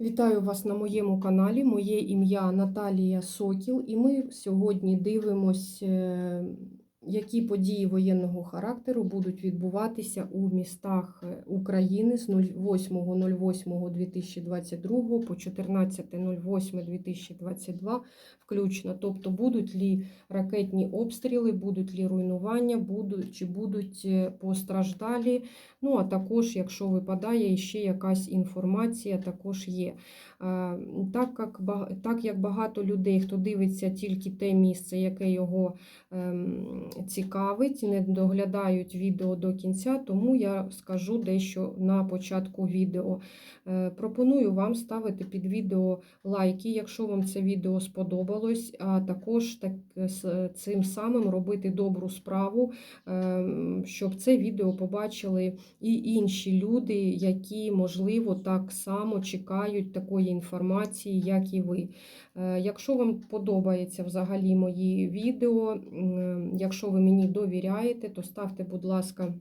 Вітаю вас на моєму каналі. Моє ім'я Наталія Сокіл, і ми сьогодні дивимось, е, які події воєнного характеру будуть відбуватися у містах е, України з 08.08.2022 по 14.08.2022 включно. Тобто, будуть лі ракетні обстріли, будуть лі руйнування, будуть, чи будуть е, постраждалі. Ну, а також, якщо випадає ще якась інформація, також є. Так як так як багато людей, хто дивиться тільки те місце, яке його ем, цікавить, не доглядають відео до кінця, тому я скажу дещо на початку відео. Е, Пропоную вам ставити під відео лайки, якщо вам це відео сподобалось, а також так, цим самим робити добру справу, ем, щоб це відео побачили і інші люди, які, можливо, так само чекають такої інформації, як і ви. Е, Якщо вам подобається взагалі мої відео, якщо ви мені довіряєте, то ставте, будь ласка.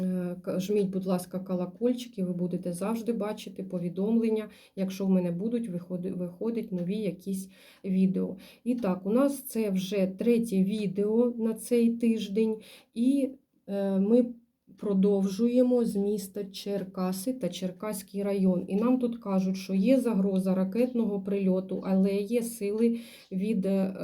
е, Жміть, будь ласка, колокольчик, і ви будете завжди бачити повідомлення, якщо в мене будуть виходить нові якісь відео. І так, у нас це вже третє відео на цей тиждень, і е, ми продовжуємо з міста Черкаси та Черкаський район. І нам тут кажуть, що є загроза ракетного прильоту, але є сили від, е,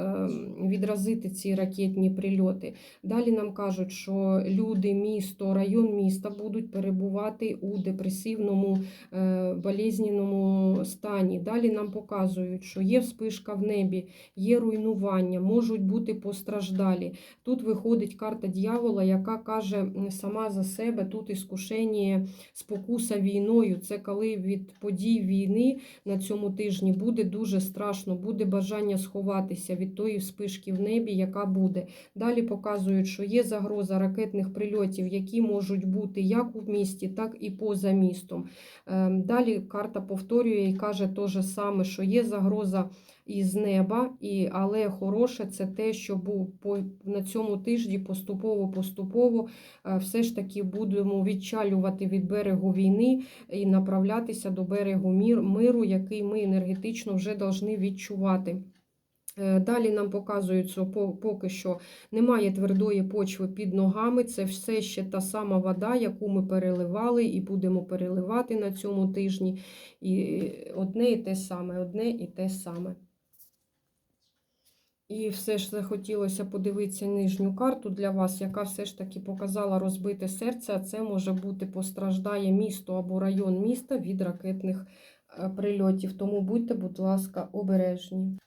відразити ці ракетні прильоти. Далі нам кажуть, що люди, місто, район міста будуть перебувати у депресивному, е, болезненому стані. Далі нам показують, що є вспишка в небі, є руйнування, можуть бути постраждалі. Тут виходить карта дьявола, яка каже сама за себе тут іскушення, спокуса війною. Це коли від подій війни на цьому тижні буде дуже страшно, буде бажання сховатися від тої вспишки в небі, яка буде. Далі показують, що є загроза ракетних прильотів, які можуть бути як у місті, так і поза містом. Ем, Далі карта повторює і каже те же саме, що є загроза із неба, і, але хороше це те, що був по, на цьому тижні поступово-поступово е, все ж таки будемо відчалювати від берегу війни і направлятися до берегу миру, який ми енергетично вже повинні відчувати. Е, Далі нам показують, що поки що немає твердої почви під ногами. Це все ще та сама вода, яку ми переливали і будемо переливати на цьому тижні. І одне і те саме, одне і те саме. І все ж захотілося подивитися нижню карту для вас, яка все ж таки показала розбите серце, а це може бути постраждає місто або район міста від ракетних е, прильотів. Тому будьте, будь ласка, обережні.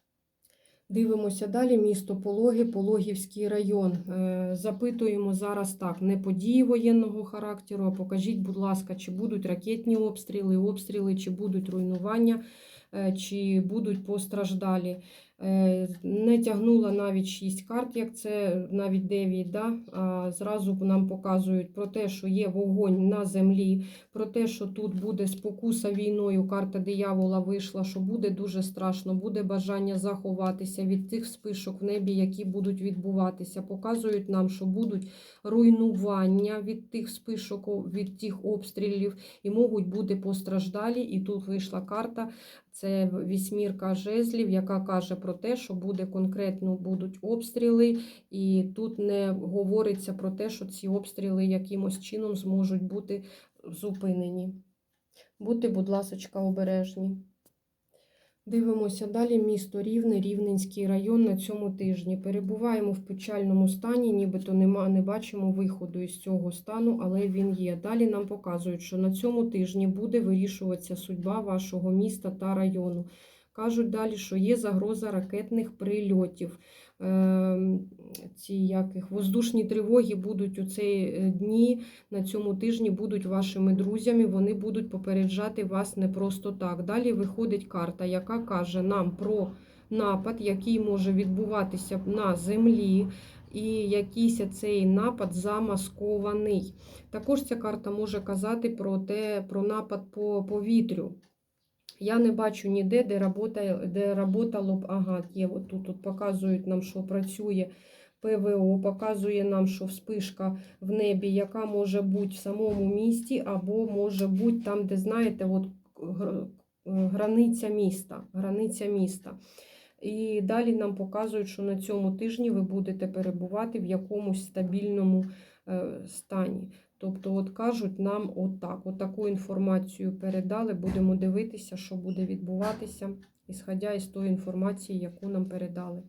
Дивимося далі. Місто Пологи, Пологівський район. Е, Запитуємо зараз так: не події воєнного характеру, а покажіть, будь ласка, чи будуть ракетні обстріли, обстріли, чи будуть руйнування, е, чи будуть постраждалі. Е, Не тягнула навіть 6 карт, як це навіть 9. Да? А зразу нам показують про те, що є вогонь на землі, про те, що тут буде спокуса війною. Карта диявола вийшла, що буде дуже страшно, буде бажання заховатися від тих спишок в небі, які будуть відбуватися. Показують нам, що будуть руйнування від тих спишок, від тих обстрілів, і можуть бути постраждалі. І тут вийшла карта. Це вісьмірка жезлів, яка каже про те, що буде конкретно будуть обстріли, і тут не говориться про те, що ці обстріли якимось чином зможуть бути зупинені. Будьте, будь ласка, обережні. Дивимося далі місто Рівне, Рівненський район на цьому тижні. Перебуваємо в печальному стані, нібито нема, не бачимо виходу із цього стану, але він є. Далі нам показують, що на цьому тижні буде вирішуватися судьба вашого міста та району. Кажуть далі, що є загроза ракетних прильотів. Ем, Ці яких воздушні тривоги будуть у ці е, дні, на цьому тижні будуть вашими друзями, вони будуть попереджати вас не просто так. Далі виходить карта, яка каже нам про напад, який може відбуватися на землі, і якийсь цей напад замаскований. Також ця карта може казати про те, про напад по повітрю. Я не бачу ніде, де робота, де работало б. Ага, є от тут, тут показують нам, що працює ПВО, показує нам, що вспишка в небі, яка може бути в самому місті, або може бути там, де, знаєте, от границя міста. Границя міста. І далі нам показують, що на цьому тижні ви будете перебувати в якомусь стабільному е, стані. Тобто, от кажуть нам отак, от таку інформацію передали, будемо дивитися, що буде відбуватися, ісходя із тої інформації, яку нам передали.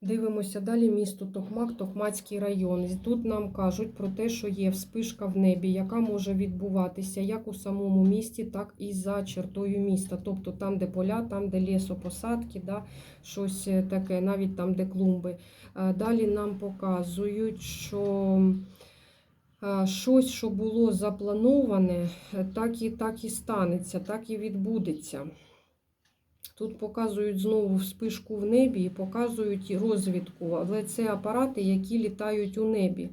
Дивимося далі місто Токмак, Токмацький район. Тут нам кажуть про те, що є вспишка в небі, яка може відбуватися як у самому місті, так і за чертою міста. Тобто там, де поля, там, де лісопосадки, да, щось е, таке, навіть там, де клумби. Е, Далі нам показують, що щось, що було заплановане, е, так і, так і станеться, так і відбудеться. Тут показують знову вспишку в небі і показують розвідку, але це апарати, які літають у небі.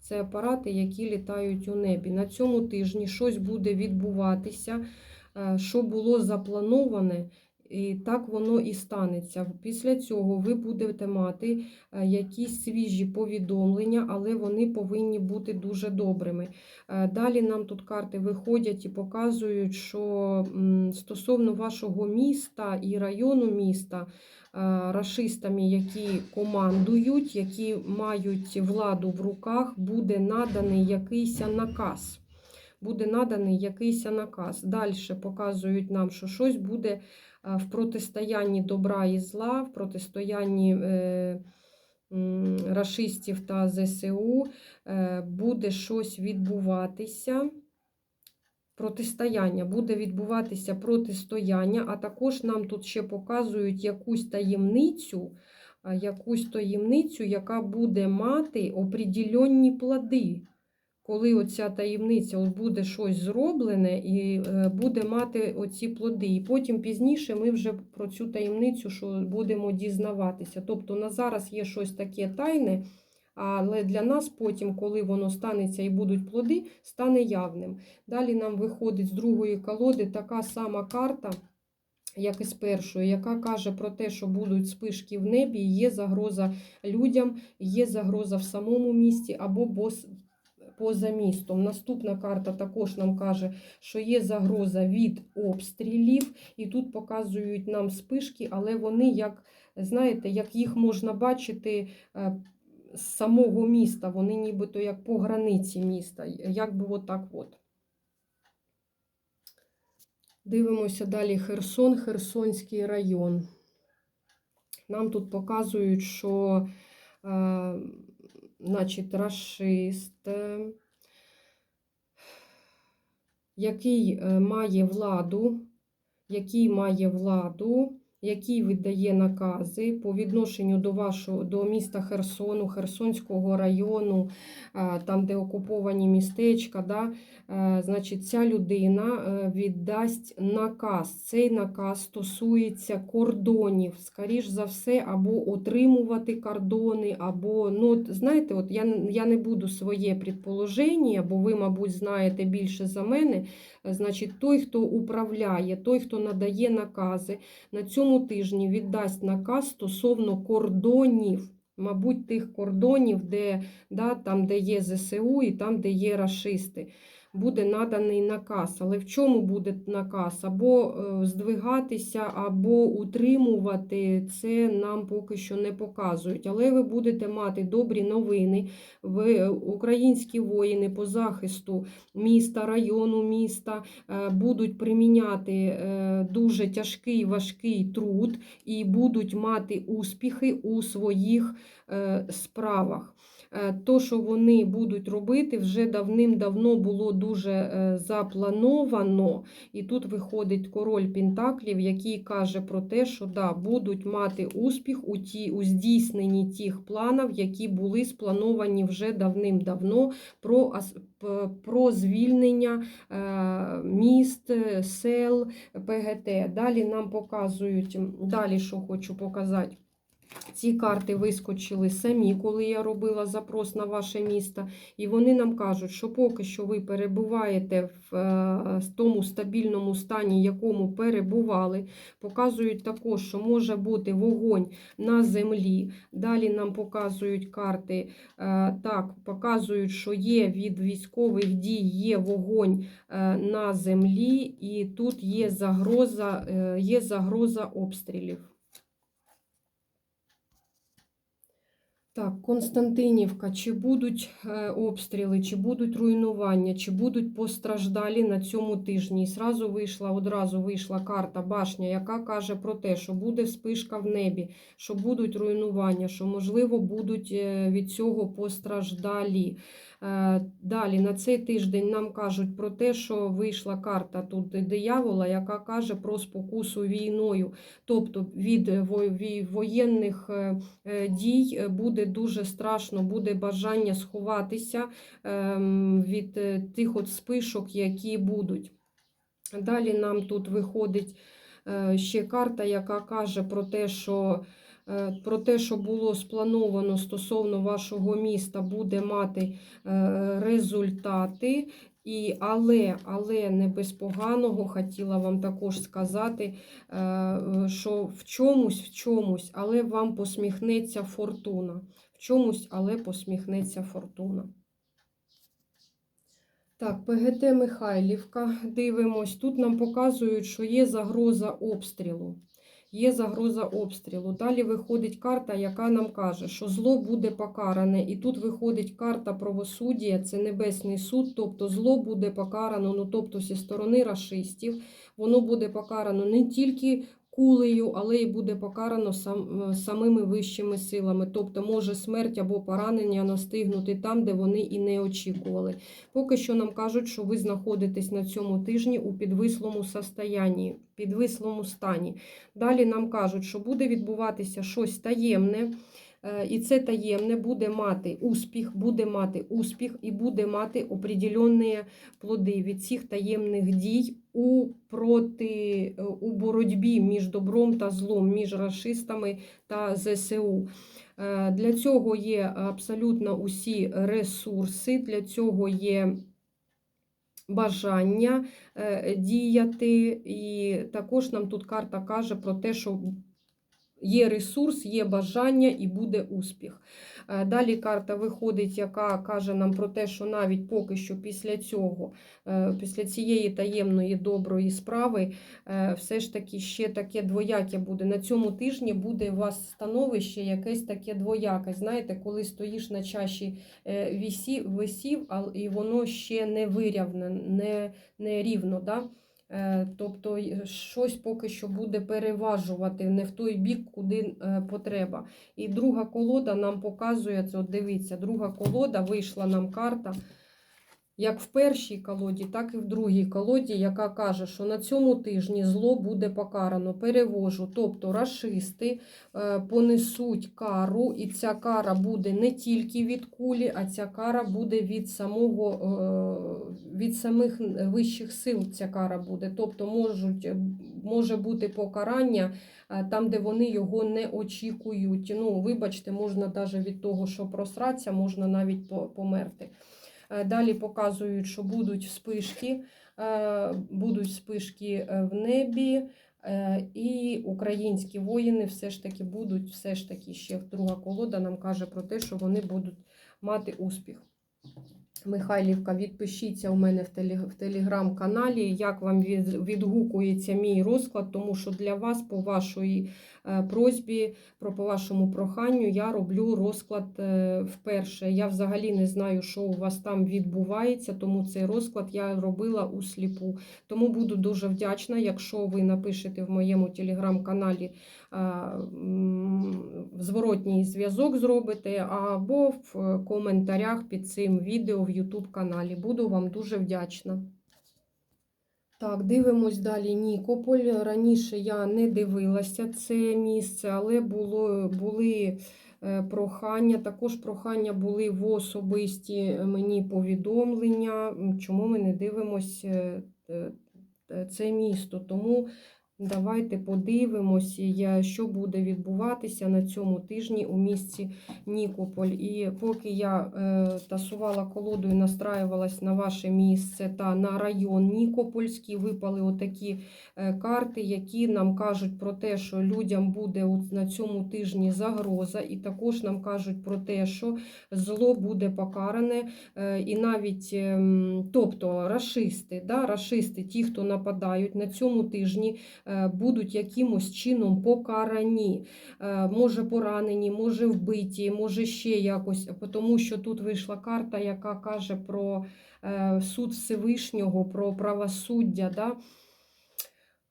Це апарати, які літають у небі. На цьому тижні щось буде відбуватися, е, що було заплановане, і так воно і станеться. Після цього ви будете мати е, якісь свіжі повідомлення, але вони повинні бути дуже добрими. Е, Далі нам тут карти виходять і показують, що стосовно вашого міста і району міста, е, рашистами, які командують, які мають владу в руках, буде наданий якийсь наказ. Буде наданий якийсь наказ. Далі показують нам, що щось буде в протистоянні добра і зла, в протистоянні е, рашистів та ЗСУ е, буде щось відбуватися. Протистояння буде відбуватися протистояння, а також нам тут ще показують якусь таємницю, якусь таємницю, яка буде мати определенні плоди. Коли оця таємниця от буде щось зроблене і е, буде мати оці плоди. І потім пізніше ми вже про цю таємницю що будемо дізнаватися. Тобто на зараз є щось таке тайне, але для нас потім, коли воно станеться і будуть плоди, стане явним. Далі нам виходить з другої колоди така сама карта, як і з першої, яка каже про те, що будуть спишки в небі, є загроза людям, є загроза в самому місті або поза містом. Наступна карта також нам каже, що є загроза від обстрілів, і тут показують нам спишки, але вони, як знаєте, як їх можна бачити. е, з самого міста, вони нібито як по границі міста, як би отак от. Дивимося далі Херсон, Херсонський район. Нам тут показують, що е, значить, рашист, е, який е, має владу, який має владу, який видає накази по відношенню до вашого до міста Херсону, Херсонського району, там, де окуповані містечка, да, е, значить, ця людина е, віддасть наказ. Цей наказ стосується кордонів, скоріш за все, або отримувати кордони, або, ну, знаєте, от я, я не буду своє предположення, бо ви, мабуть, знаєте більше за мене. Значить, той, хто управляє, той, хто надає накази, на цьому тижні віддасть наказ стосовно кордонів, мабуть, тих кордонів, де, да, там, де є ЗСУ і там, де є рашисти. Буде наданий наказ. Але в чому буде наказ? Або е, здвигатися, або утримувати, це нам поки що не показують. Але ви будете мати добрі новини. Ви, українські воїни по захисту міста, району міста е, будуть приміняти е, дуже тяжкий важкий труд і будуть мати успіхи у своїх е, справах. Е, То, що вони будуть робити, вже давним-давно було дуже е, заплановано. І тут виходить король Пентаклів, який каже про те, що да, будуть мати успіх у, ті, у здійсненні тих планів, які були сплановані вже давним-давно про, про звільнення е, міст, сел, ПГТ. Далі нам показують, далі що хочу показати. Ці карти вискочили самі, коли я робила запрос на ваше місто, і вони нам кажуть, що поки що ви перебуваєте в е, тому стабільному стані, якому перебували. Показують також, що може бути вогонь на землі. Далі нам показують карти, е, так, показують, що є від військових дій є вогонь е, на землі, і тут є загроза, є загроза обстрілів. Так, Константинівка, чи будуть е, обстріли, чи будуть руйнування, чи будуть постраждалі на цьому тижні? І сразу вийшла, одразу вийшла карта башня, яка каже про те, що буде вспишка в небі, що будуть руйнування, що, можливо, будуть е, від цього постраждалі. Е, Далі на цей тиждень нам кажуть про те, що вийшла карта тут диявола, яка каже про спокусу війною. Тобто від воєнних е, е, дій буде дуже страшно, буде бажання сховатися ем, від тих от спишок, які будуть. Далі нам тут виходить ще карта, яка каже про те, що про те, що було сплановано стосовно вашого міста, буде мати е, результати. І, але, але не без поганого хотіла вам також сказати, е, що в чомусь, в чомусь, але вам посміхнеться фортуна. В чомусь, але посміхнеться фортуна. Так, ПГТ Михайлівка. Дивимось. Тут нам показують, що є загроза обстрілу. Є загроза обстрілу. Далі виходить карта, яка нам каже, що зло буде покаране. І тут виходить карта правосуддя, це Небесний суд, тобто зло буде покарано, ну тобто зі сторони расистів. воно буде покарано не тільки кулею, але й буде покарано сам, е, самими вищими силами. Тобто може смерть або поранення настигнути там, де вони і не очікували. Поки що нам кажуть, що ви знаходитесь на цьому тижні у підвислому состоянні, підвислому стані. Далі нам кажуть, що буде відбуватися щось таємне. Е, І це таємне буде мати успіх, буде мати успіх і буде мати определенні плоди від цих таємних дій у проти е, у боротьбі між добром та злом, між расистами та ЗСУ. Е, Для цього є абсолютно усі ресурси, для цього є бажання діяти. І також нам тут карта каже про те, що є ресурс, є бажання і буде успіх. Е, Далі карта виходить, яка каже нам про те, що навіть поки що після цього, е, після цієї таємної доброї справи, е, все ж таки ще таке двояке буде. На цьому тижні буде у вас становище якесь таке двояке. Знаєте, коли стоїш на чаші висів, а і воно ще не вирівне, не, не рівно. Да? Е, Тобто щось поки що буде переважувати не в той бік, куди е, потреба. І друга колода нам показує це. От дивіться, друга колода вийшла нам карта. Як в першій колоді, так і в другій колоді, яка каже, що на цьому тижні зло буде покарано. Перевожу. Тобто рашисти е, понесуть кару, і ця кара буде не тільки від кулі, а ця кара буде від самого е, від самих вищих сил. Ця кара буде. Тобто можуть, може бути покарання е, там, де вони його не очікують. Ну, вибачте, можна навіть від того, що просратися, можна навіть померти. Е, Далі показують, що будуть вспишки, е, будуть вспишки е, в небі, і українські воїни все ж таки будуть, все ж таки ще друга колода нам каже про те, що вони будуть мати успіх. Михайлівка, відпишіться у мене в теле- в телеграм-каналі, як вам від- відгукується мій розклад, тому що для вас, по вашій е, просьбі, про по вашому проханню, я роблю розклад е, вперше. Я взагалі не знаю, що у вас там відбувається, тому цей розклад я робила у сліпу. Тому буду дуже вдячна, якщо ви напишете в моєму телеграм-каналі зворотній зв'язок зробите, або в коментарях під цим відео в YouTube каналі. Буду вам дуже вдячна. Так, дивимось далі. Нікополь. Раніше я не дивилася це місце, але було, були е, прохання. Також прохання були в особисті мені повідомлення, чому ми не дивимося е, е, це місто. Тому Давайте подивимося, що буде відбуватися на цьому тижні у місті Нікополь. І поки я е, тасувала колоду і настраювалась на ваше місце та на район Нікопольський, випали отакі е, карти, які нам кажуть про те, що людям буде на цьому тижні загроза, і також нам кажуть про те, що зло буде покаране, е, і навіть, ем, тобто рашисти, да, рашисти, ті, хто нападають на цьому тижні, будуть якимось чином покарані. Е, Може поранені, може вбиті, може ще якось, тому що тут вийшла карта, яка каже про е, суд Всевишнього, про правосуддя. Да?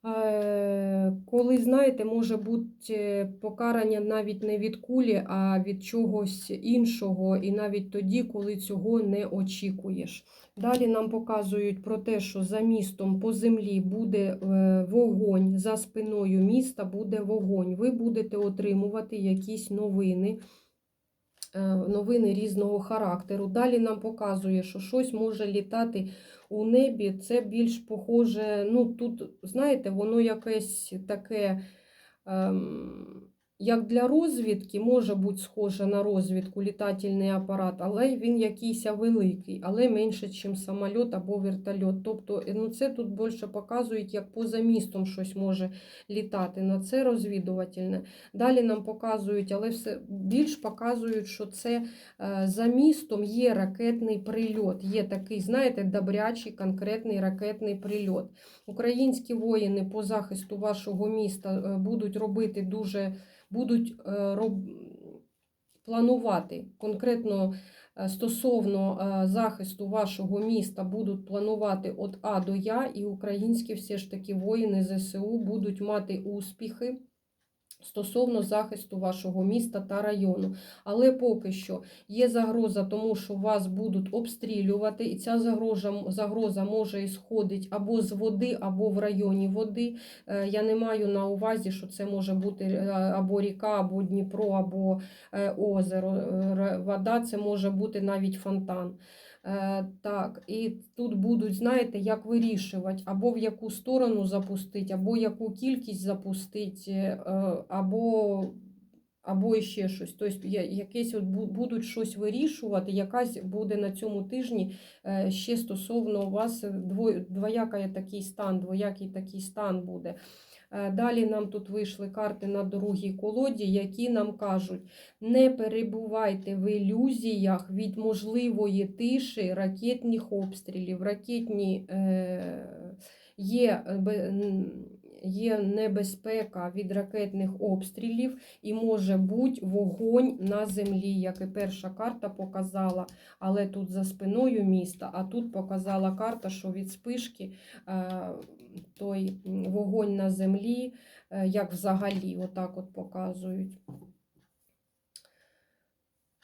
Е, Коли, знаєте, може бути покарання навіть не від кулі, а від чогось іншого, і навіть тоді, коли цього не очікуєш. Далі нам показують про те, що за містом по землі буде е, вогонь, за спиною міста буде вогонь. Ви будете отримувати якісь новини. Е, Новини різного характеру. Далі нам показує, що щось може літати у небі. Це більш похоже. Ну тут, знаєте, воно якесь таке, ем, як для розвідки, може бути схоже на розвідку літательний апарат, але він якийсь великий, але менше, ніж самоліт або вертольот. Тобто, е, ну це тут більше показують, як поза містом щось може літати. На це розвідувальне. Далі нам показують, але все більш показують, що це е, за містом є ракетний прильот. Є такий, знаєте, добрячий конкретний ракетний прильот. Українські воїни по захисту вашого міста е, будуть робити дуже, будуть е, роб... планувати конкретно. е, Стосовно е, захисту вашого міста будуть планувати від А до Я, і українські все ж таки воїни ЗСУ будуть мати успіхи стосовно захисту вашого міста та району. Але поки що є загроза, тому що вас будуть обстрілювати, і ця загроза, загроза може ісходити або з води, або в районі води. Е, Я не маю на увазі, що це може бути е, або ріка, або Дніпро, або е, озеро. Вода це може бути навіть фонтан. Е, Так, і тут будуть, знаєте, як вирішувати, або в яку сторону запустити, або яку кількість запустити, е, або, або ще щось. Тобто якесь от будуть щось вирішувати, якась буде на цьому тижні е, ще стосовно вас дво- двоякий такий стан, двоякий такий стан буде. Е, Далі нам тут вийшли карти на другій колоді, які нам кажуть, не перебувайте в ілюзіях від можливої тиші ракетних обстрілів. Ракетні е, є, е, є небезпека від ракетних обстрілів і може бути вогонь на землі, як і перша карта показала, але тут за спиною міста, а тут показала карта, що від спишки е, той вогонь на землі, е, як взагалі, отак от показують.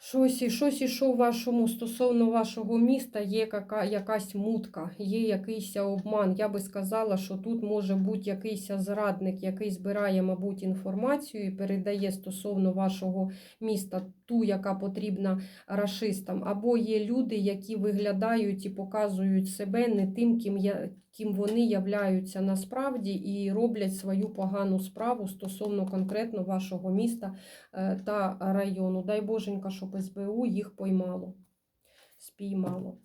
Щось, і- щось у вашому стосовно вашого міста є яка, якась мутка, є якийсь обман. Я би сказала, що тут може бути якийсь зрадник, який збирає, мабуть, інформацію і передає стосовно вашого міста ту, яка потрібна рашистам. Або є люди, які виглядають і показують себе не тим, ким, я, ким вони являються насправді, і роблять свою погану справу стосовно конкретно вашого міста е, та району. Дай Боженька, щоб СБУ їх поймало, спіймало.